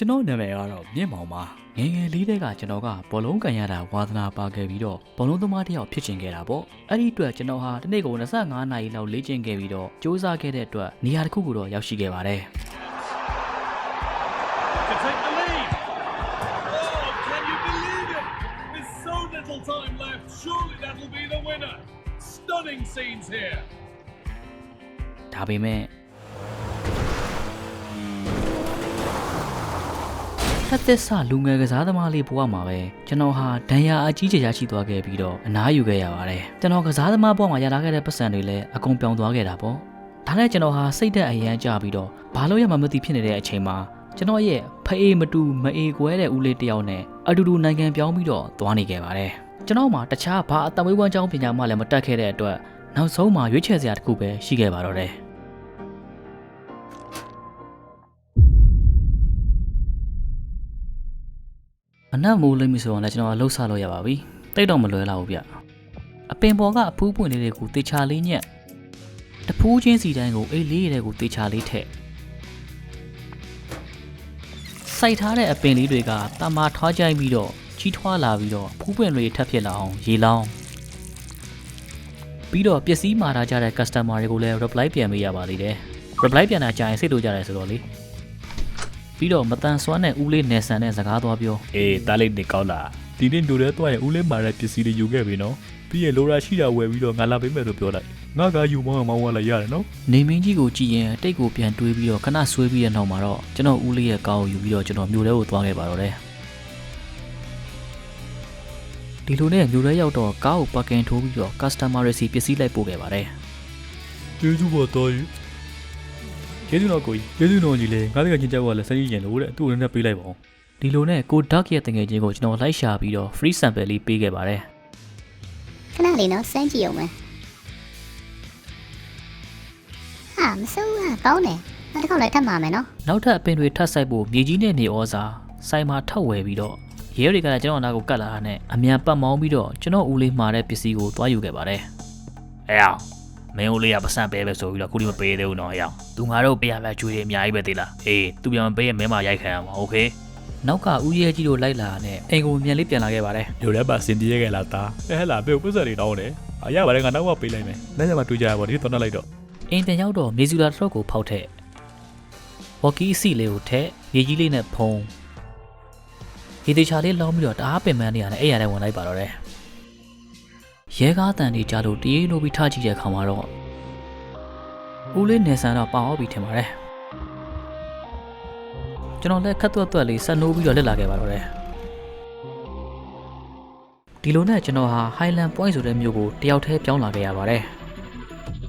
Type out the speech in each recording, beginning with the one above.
ကျွန်တော်နာမည်ကတော့မြင့်မောင်ပါငယ်ငယ်လေးတည်းကကျွန်တော်ကဘောလုံးကန်ရတာဝါသနာပါခဲ့ပြီးတော့ဘောလုံးသမားတစ်ယောက်ဖြစ်ချင်ခဲ့တာပေါ့အဲ့ဒီအတွက်ကျွန်တော်ဟာတစ်နေ့ကို25နာရီလောက်လေ့ကျင့်ခဲ့ပြီးတော့စူးစမ်းခဲ့တဲ့အတွက်နေရာတစ်ခုကိုတော့ရောက်ရှိခဲ့ပါတယ် to take the ထက်သစ်ဆလူငယ်ကစားသမားလေးဘဝမှာပဲကျွန်တော်ဟာဒဏ်ရာအကြီးကျယ်ရရှိသွားခဲ့ပြီးတော့အနားယူခဲ့ရပါတယ်ကျွန်တော်ကစားသမားဘဝမှာရလာခဲ့တဲ့ပတ်စံတွေလည်းအကုန်ပြောင်းသွားခဲ့တာပေါ့ဒါနဲ့ကျွန်တော်ဟာစိတ်သက်အရန်ကြပြီးတော့ဘာလို့ရမှမသိဖြစ်နေတဲ့အချိန်မှာကျွန်တော်ရဲ့ဖအေးမတူမအေးကွဲတဲ့ဦးလေးတစ်ယောက်နဲ့အတူတူနိုင်ငံပြောင်းပြီးတော့သွားနေခဲ့ပါတယ်ကျွန်တော်မှတခြားဘာအတမွေးဝမ်းကြောင်းပညာမှလည်းမတက်ခဲ့တဲ့အတွက်နောက်ဆုံးမှာရွေးချယ်စရာတစ်ခုပဲရှိခဲ့ပါတော့တယ် အနက်မိုးလိမ့်ပြီဆိုတော့လည်းကျွန်တော်လှုပ်ဆလို့ရပါပြီတိတ်တော့မလွယ်တော့ဘူးဗျအပင်ပေါ်ကအဖူးပွင့်လေးတွေကိုတေချာလေးညက်တဖူးချင်းစီတိုင်းကိုအိတ်လေးတွေကိုတေချာလေးထည့်စိုက်ထားတဲ့အပင်လေးတွေကတမာထွားကြိုက်ပြီးတော့ကြီးထွားလာပြီးတော့ဖူးပွင့်တွေထပ်ဖြစ်လာအောင်ရေလောင်းပြီးတော့ပစ္စည်းမှာထားကြတဲ့ customer တွေကိုလည်း reply ပြန်ပေးရပါသေးတယ် reply ပြန်တာကြာရင်စိတ်တို့ကြတယ်ဆိုတော့လေ ပြီးတော့မတန်ဆွမ်းတဲ့ဦးလေးနယ်ဆန်တဲ့စကားသွားပြောအေးတားလိုက်နေကောင်းလားဒီနေ့ညိုတဲ့တော့ရင်ဦးလေးမာတဲ့ပစ္စည်းတွေယူခဲ့ပြီနော်ပြီးရင်လိုရာရှိတာဝယ်ပြီးတော့ငါလာပေးမယ်လို့ပြောလိုက်ငါကယူမောင်းမောင်းဝလာရတယ်နော်နေမင်းကြီးကိုကြည့်ရင်တိတ်ကိုပြန်တွေးပြီးတော့ခဏဆွေးပြီးတဲ့နောက်မှာတော့ကျွန်တော်ဦးလေးရဲ့ကားကိုယူပြီးတော့ကျွန်တော်မြို့ထဲကိုသွားခဲ့ပါတော့တယ်ဒီလိုနဲ့မြို့ထဲရောက်တော့ကားကိုပါကင်ထိုးပြီးတော့ customer တွေစီပစ္စည်းလိုက်ပို့ခဲ့ပါတယ်ကျေးဇူးပါတော်ကြီး ကျေးဇူးတော်ကိုကြီးကျေးဇူးတော်ကြီးလေငါတကချင်းကြောက်ကလည်းစမ်းကြည့်ရင်လို့တဲ့သူ့ကိုလည်းပေးလိုက်ပါဦးဒီလိုနဲ့ကိုဒေါက်ရဲ့တငယ်ချင်းကိုကျွန်တော်လိုက်ရှာပြီးတော့ free sample လေးပေးခဲ့ပါတယ်ခဏလေးနော်စမ်းကြည့်အောင်မယ်ဟာမစိုးဘူးကောင်းတယ်နောက်တစ်ခေါက်လည်းထပ်မှာမယ်နော်နောက်ထပ်အပင်တွေထပ်ဆိုင်ဖို့မြေကြီးနဲ့နေဩစာစိုင်မှာထောက်ဝယ်ပြီးတော့ရဲတွေကလည်းကျွန်တော်နာကိုကတ်လာတာနဲ့အမြန်ပတ်မောင်းပြီးတော့ကျွန်တော်ဦးလေးမှာတဲ့ပစ္စည်းကိုသွားယူခဲ့ပါတယ်အဲအောင် မင်းဦးလေးကပတ်စံပေးပဲဆိုပြီးတော့ခုဒီမပေးသေးဘူးနော်အဲအောင်သူငါတို့ပေးရမယ့်ကြွေးတွေအများကြီးပဲသေးလားအေးသူပြန်မပေးရင်မင်းမရိုက်ခံရမှာโอเค နောက်ကဦးရဲကြီးတို့လိုက်လာတဲ့အိမ်ကိုမြန်လေးပြန်လာခဲ့ပါတယ် ညိုတဲ့ပါစင်ပြေးခဲ့လားတာအဲဟဲ့လားဘေပတ်စံတွေတောင်းတယ်အရပါတယ်ငါနောက်ကပေးလိုက်မယ်လက်ရမှာတွေ့ကြရပါဒီတော့တက်လိုက်တော့ အိမ်ပြန်ရောက်တော့မြေဇူလာတစ်ထုပ်ကိုဖောက်ထည့်ဝက်ကီးစီလေးကိုထည့်မြေကြီးလေးနဲ့ဖုံးဒီတေချာလေးလောင်းပြီးတော့တအားပင်ပန်းနေရတယ်အဲ့ရတဲ့ဝင်လိုက်ပါတော့တယ် ရဲကားတန်တွေကြားလို့တရေလိုပြီးထားကြည့်တဲ့အခါမှာတော့ဦးလေးနေဆန်တော့ပေါအောင်ပြီးထင်ပါတယ်ကျွန်တော်လည်းခက်သွက်သွက်လေးဆက်နိုးပြီးတော့လက်လာခဲ့ပါတော့တယ်ဒီလိုနဲ့ကျွန်တော်ဟာ Highland Point ဆိုတဲ့မြို့ကိုတယောက်တည်းပြောင်းလာခဲ့ရပါတယ်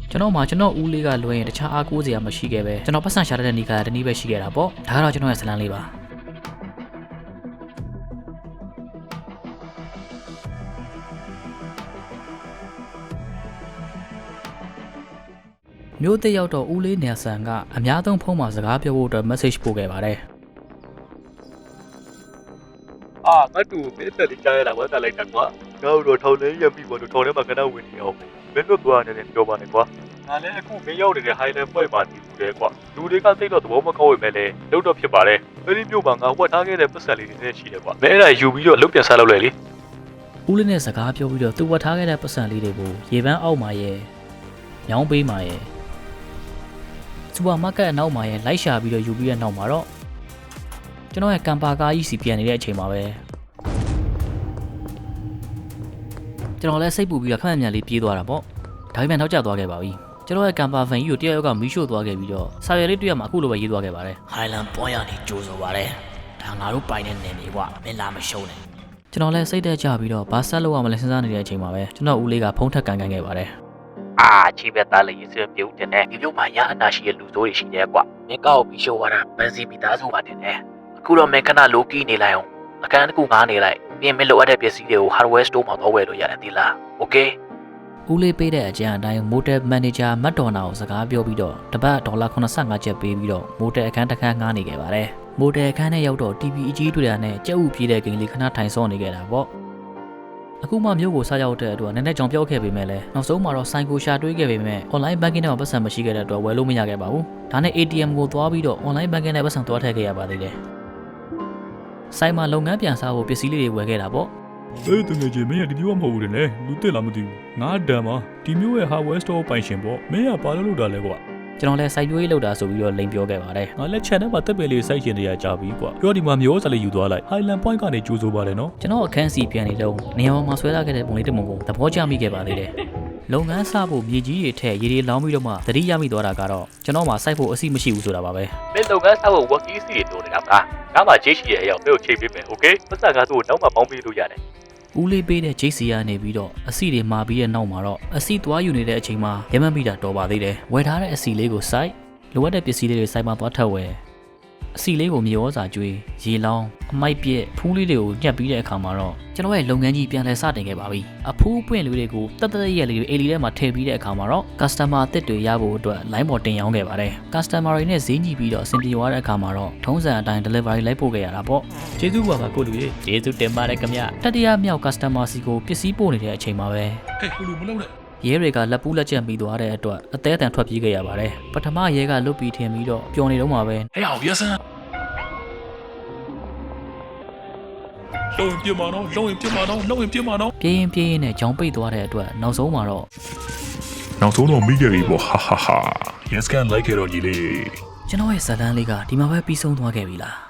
ကျွန်တော်မှကျွန်တော်ဦးလေးကလွှဲရင်တခြားအားကိုးစရာမရှိခဲ့ပဲကျွန်တော်ပတ်စံရှာတတ်တဲ့နေကတနည်းပဲရှိခဲ့တာပေါ့ဒါကတော့ကျွန်တော်ရဲ့ဇလန်းလေးပါ မျိုးတစ်ယောက်တော့ဦးလေးနယ်ဆန်ကအများဆုံးဖုန်းမှာစကားပြောဖို့အတွက် message ပို့ခဲ့ပါတယ်အာငါတူပေးတဲ့လေးကြားရတာဝတ်တက်လိုက်တာကွာငါတို့ထောင်လေးရပြီပေါ့ထောင်ထဲမှာခဏဝင်နေအောင်မင်းတို့သွားနေတယ်ပြောပါနဲ့ကွာငါလည်းအခုမင်းရောက်နေတဲ့ Highland Point မှာတည်ဘူးလေကွာလူတွေကသိတော့သဘောမကောင်းဝင်မဲ့လေလုံးတော့ဖြစ်ပါတယ်အဲ့ဒီမျိုးမှာငါဝတ်ထားခဲ့တဲ့ပတ်စံလေးတွေနဲ့ရှိတယ်ကွာမင်းအဲ့ဒါယူပြီးတော့လုတ်ပြန်စားလုပ်လိုက်လေဦးလေးနဲ့စကားပြောပြီးတော့သူ့ဝတ်ထားခဲ့တဲ့ပတ်စံလေးတွေကိုရေပန်းအောက်မှာရဲ့ညောင်းပေးမှာရဲ့ စူပါမားကတ်အနောက်မှာရဲ့လိုက်ရှာပြီးတော့ယူပြီးတဲ့နောက်မှာတော့ကျွန်တော်ရဲ့ကံပါကားကြီးစီပြန်နေတဲ့အချိန်မှာပဲကျွန်တော်လည်းစိတ်ပူပြီးတော့ခက်မှန်မြန်လေးပြေးသွားတာပေါ့ဒါပေမဲ့နောက်ကျသွားခဲ့ပါပြီကျွန်တော်ရဲ့ကံပါဖန်ကြီးကိုတယောက်ယောက်ကမီးရှို့သွားခဲ့ပြီးတော့စာရွက်လေးတွေ့ရမှာအခုလိုပဲရေးသွားခဲ့ပါတယ် Highland Point ကနေကြိုးဆိုပါတယ်ဒါငါတို့ပိုင်တဲ့နယ်မြေကွာမင်းလာမရှုံးနဲ့ကျွန်တော်လည်းစိတ်တက်ကြပြီးတော့ဘာဆက်လို့ရမလဲစဉ်းစားနေတဲ့အချိန်မှာပဲကျွန်တော်ဦးလေးကဖုန်းထက်ကန်ကန်ခဲ့ပါတယ် အာချိပဲသားလေးရေးဆွဲပြုတ်တင်တယ်ဒီမျိုးမှာရအနာရှိရဲ့လူစိုးတွေရှိတယ်ကွာမင်းကောက်ပြီးရှော်ဝါတာဗန်စီမိသားစုပါတင်တယ်အခုတော့မင်းခဏလိုပြီးနေလိုက်အောင်အခန်းတစ်ခုငားနေလိုက်ပြင်မလိုအပ်တဲ့ပစ္စည်းတွေကို hardware store မှာတော့ဝယ်လို့ရတယ်ဒီလား okay ဦးလေးပေးတဲ့အကြံအတိုင်း motor manager မတ်ဒေါ်နာကိုစကားပြောပြီးတော့တပတ်ဒေါ်လာ85ကျပ်ပေးပြီးတော့ motor အခန်းတစ်ခန်းငားနေခဲ့ပါတယ် motor အခန်းထဲရောက်တော့ TV အကြီးတွေ့တာနဲ့ကြက်ဥပြေးတဲ့ဂိမ်းလေးခဏထိုင်စောနေခဲ့တာပေါ့ အခုမှမြို့ကိုစားရောက်တဲ့အတွက်နည်းနည်းကြောင်ပြောက်ခဲ့ပေမဲ့လည်းနောက်ဆုံးမှာတော့ဆိုင်ကိုရှာတွေးခဲ့ပေမဲ့ online banking နဲ့ပတ်စံမရှိခဲ့တဲ့အတွက်ဝယ်လို့မရခဲ့ပါဘူး။ဒါနဲ့ ATM ကိုသွားပြီးတော့ online banking နဲ့ပတ်စံသွားထည့်ခဲ့ရပါသေးတယ်။ဆိုင်မှာလုပ်ငန်းပြန်စားဖို့ပစ္စည်းလေးတွေဝယ်ခဲ့တာပေါ့အေးတကယ်ကြီးမင်းကဒီမျိုးမဟုတ်ဘူးလေလူတက်လာမသိဘူးငါဒံပါဒီမျိုးရဲ့ hardware store ပိုင်ရှင်ပေါ့မင်းကဘာလို့လုပ်တာလဲကွာ ကျွန်တော်လည်းစိုက်ပျိုးရေးလုပ်တာဆိုပြီးတော့လိန်ပြောခဲ့ပါတယ်ငါလက်ချက်ထဲမှာတက်ပယ်လေးစိုက်ရှင်တွေကကြာပြီကွာပြောဒီမှာမျိုးစားလေးယူသွားလိုက် Highland Point ကနေကြိုးစိုးပါတယ်နော်ကျွန်တော်အခန်းစီပြန်နေတော့နေရာမှာဆွဲလာခဲ့တဲ့ပုံလေးတစ်ပုံကိုသဘောကျမိခဲ့ပါသေးတယ်လုပ်ငန်းစဖို့မြေကြီးတွေထက်ရေတွေလောင်းပြီးတော့မှသတိရမိသွားတာကတော့ကျွန်တော်မှစိုက်ဖို့အစီမရှိဘူးဆိုတာပါပဲမင်းလုပ်ငန်းဆောက်ဖို့ work easy တွေတိုးနေတာပါငါမှဂျေးရှိရဲ့အရောက်မင်းကိုချိန်ပေးမယ် okay ပတ်စံကားသူ့ကိုနောက်မှပေါင်းပေးလို့ရတယ် ဦးလေးပေးတဲ့ JC ကနေပြီးတော့အစီတွေမှာပြီးတဲ့နောက်မှာတော့အစီသွားယူနေတဲ့အချိန်မှာရမန်မိတာတော်ပါသေးတယ်ဝယ်ထားတဲ့အစီလေးကိုစိုက်လိုအပ်တဲ့ပစ္စည်းလေးတွေစိုက်မှာသွားထပ်ဝယ် အစီလေးကိုမြေဩစာကျွေးရေလောင်းအမိုက်ပြက်ဖူးလေးတွေကိုညှက်ပြီးတဲ့အခါမှာတော့ကျွန်တော်ရဲ့လုပ်ငန်းကြီးပြန်လည်စတင်ခဲ့ပါပြီအဖူးပွင့်လေးတွေကိုတက်တက်ရက်လေးတွေအေလီထဲမှာထည့်ပြီးတဲ့အခါမှာတော့ customer အသစ်တွေရဖို့အတွက် line ပေါ်တင်ရောင်းခဲ့ပါတယ် customer တွေနဲ့ဈေးညီပြီးတော့အဆင်ပြေသွားတဲ့အခါမှာတော့ထုံးစံအတိုင်း delivery လိုက်ပို့ခဲ့ရတာပေါ့ကျေးဇူးပါပါကိုလူကြီးကျေးဇူးတင်ပါတယ်ခင်ဗျတတိယမြောက် customer စီကိုပစ္စည်းပို့နေတဲ့အချိန်မှာပဲ Hey, Hulu, Malone. ရဲတွေကလက်ပူးလက်ချက်မိသွားတဲ့အတွက်အသေးအတန်ထွက်ပြေးခဲ့ရပါတယ်ပထမရဲကလွတ်ပြီးထင်ပြီးတော့ပျော်နေတော့မှပဲ Hey, oh, yes, sir. လုံးရင်ပြမတော့လုံးရင်ပြမတော့လုံးရင်ပြမတော့ပြေးရင်ပြေးရင်နဲ့ကြောင်ပိတ်သွားတဲ့အတွက်နောက်ဆုံးမှာတော့နောက်ဆုံးတော့မိခဲ့ပြီပေါ့ဟာဟာဟာ yes can like ရတော့ကြီးလေးကျွန်တော်ရဲ့ဇာတ်လမ်းလေးကဒီမှာပဲပြီးဆုံးသွားခဲ့ပြီလား